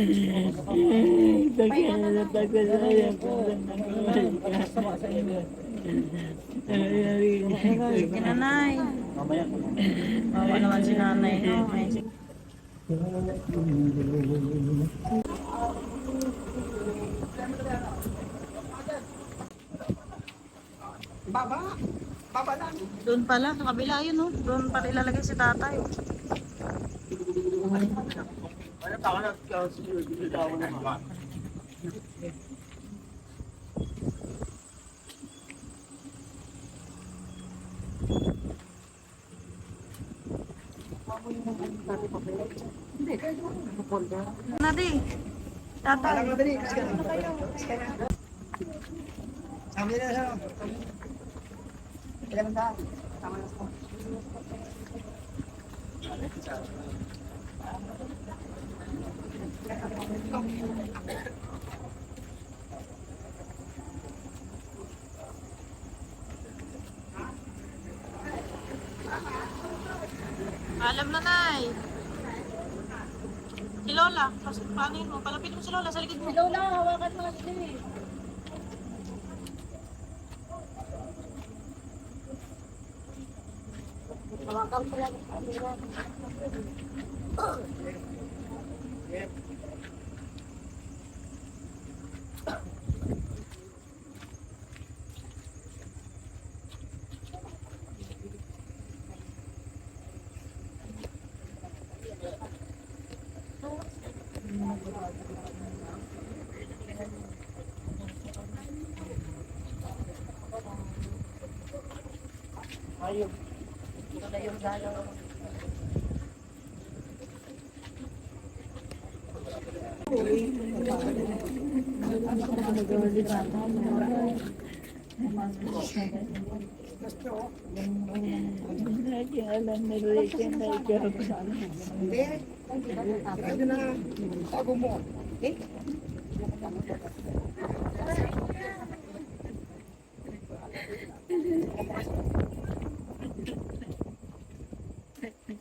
Si nanay. Bawa naman si nanay, no? Ay, si- Baba. Baba lang. Doon pala, sa kabila yun, no? Doon pala ilalagay si tatay. Nadi. Tatay. Alam mo dali. Kasi ka na. Sama nila siya. Ilan ang daan? Tama na sa Alam na, Nay. Si Lola. Kasi paano yun mo? Palapit mo si Lola sa likod mo. Si Lola, hawakan mo kasi eh. Hawakan mo lang. Ito na yung dalaw. Hindi. Sige na. Tago mo. Eh?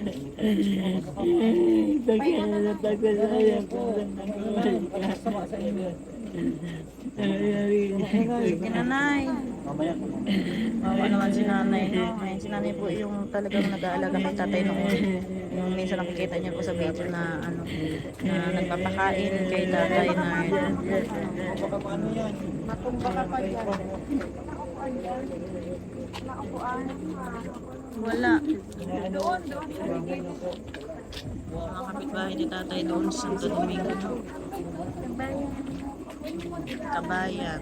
Si nanay. Bawa naman si nanay, no? Si nanay po yung talagang nag-aalaga kay tatay noon. Yung minsan nakikita niyo po sa video na ano, na nagpapakain kay tatay na Matumba ka pa dyan. Wala. Doon, doon. Mga kapitbahay ni tatay doon sa Santo Domingo. Kabayan.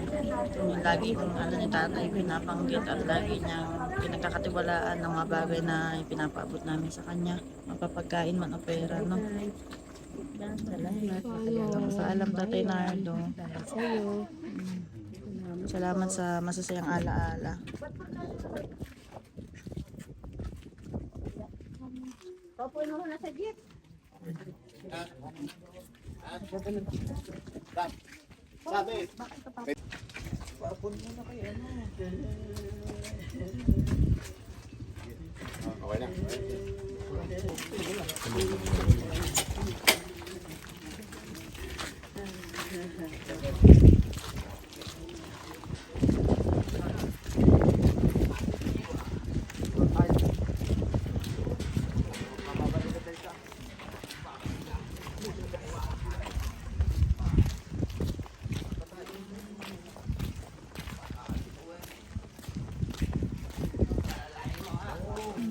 Yung lagi kong ano ni tatay pinapanggit at lagi niyang pinagkakatiwalaan ng mga bagay na ipinapaabot namin sa kanya. Mapapagkain man o pera, no? Salamat. Paalam tatay Nardo. Sa'yo. Salamat sa masasayang alaala. Papoy mo na sa jeep. Ang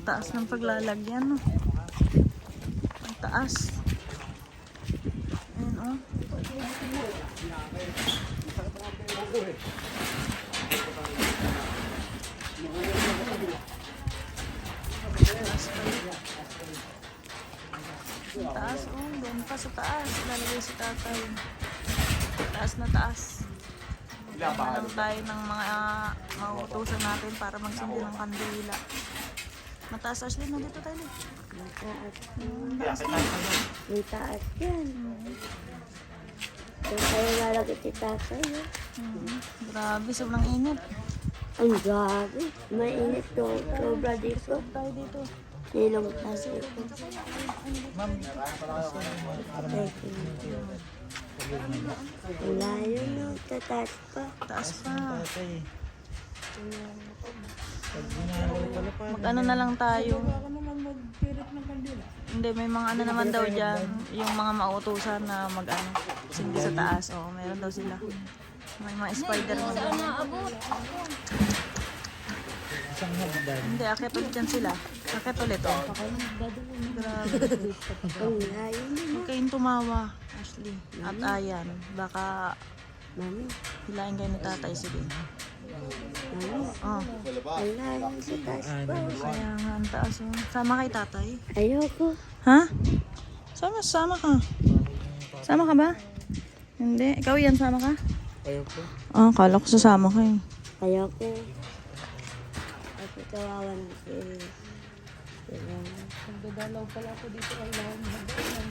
taas ng paglalagyan, no? Ang taas. Ayan, oh. Ang taas, oh. Doon pa sa taas. Lalagay si tatay. Taas na taas. Hintayin na lang tayo ng mga mauutusan natin para magsindi ng kandila. Mataas Ashley na dito tayo. Mataas. May taas yan. Kung kayo lalagay si tatay, eh. Mhm. Grabe, sobrang init. Ang gabi. Mainit to. Sobra dito. Tayo dito. Nilong taas dito. Ang layo no. Tataas pa. Taas pa. Mag-ano na lang tayo. Hindi, may mga ano naman daw dyan. Yung mga mautusan na mag-ano. Sindi sa taas. Oo, meron daw sila. May mga spider man daw. Hindi, akit ulit yan sila. Akit ulit, oh. Grabe. Huwag kayong tumawa, Ashley. At ayan, baka Mami. hilahin kayo ni tatay. Sige. Oh, Ang layo sa taas pa. kaya nga ang taas. Oh. Sama kay tatay. Ayoko. Ha? Sama, sama ka. Sama ka ba? Hindi. Ikaw yan, sama ka? Ayoko. Ah, kala ko sasama ka eh. Ayoko. Kasi kawawan si... Sila. Nagdadalaw pala ako dito. Kailangan magdaan.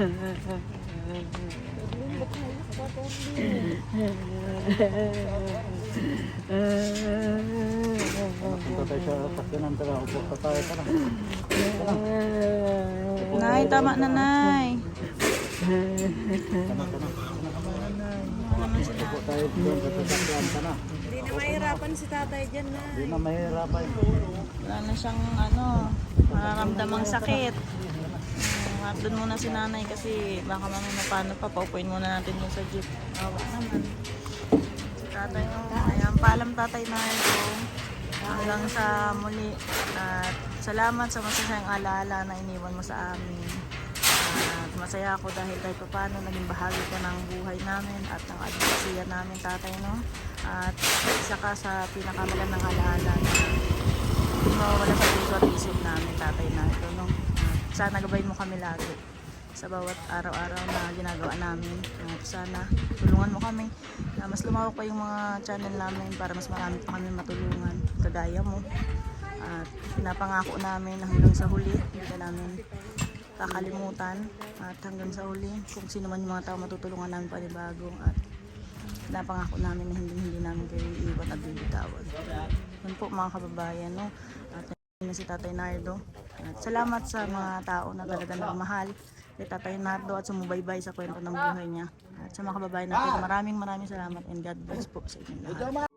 Nay, tama na, Nay. Hindi na mahirapan si tatay dyan na. Wala na siyang ano, mararamdamang sakit. At doon muna si nanay kasi baka mamaya na paano pa, paupuin muna natin yung sa jeep. Awa naman. Si tatay, oh, ayan, paalam tatay na ito. Hanggang sa muli. At salamat sa masasayang alaala na iniwan mo sa amin. At masaya ako dahil kahit pa paano naging bahagi ka ng buhay namin at ng advocacy namin tatay no. At isa ka sa pinakamagandang alaala na mawawala sa puso at isip namin tatay na ito no. Sana gabayin mo kami lagi sa bawat araw-araw na ginagawa namin. At sana tulungan mo kami na mas lumawak pa yung mga channel namin para mas marami pa kami matulungan kagaya mo. At pinapangako namin na hanggang sa huli, hindi ka namin kakalimutan at hanggang sa huli kung sino man yung mga tao matutulungan namin panibago at napangako namin na hindi hindi namin kayo iiwan at bibitawan. Yun po mga kababayan no. At na si Tatay Nardo. At salamat sa mga tao na talaga nagmahal kay Tatay Nardo at sumubaybay sa kwento ng buhay niya. At sa mga kababayan natin, maraming maraming salamat and God bless po sa inyo lahat.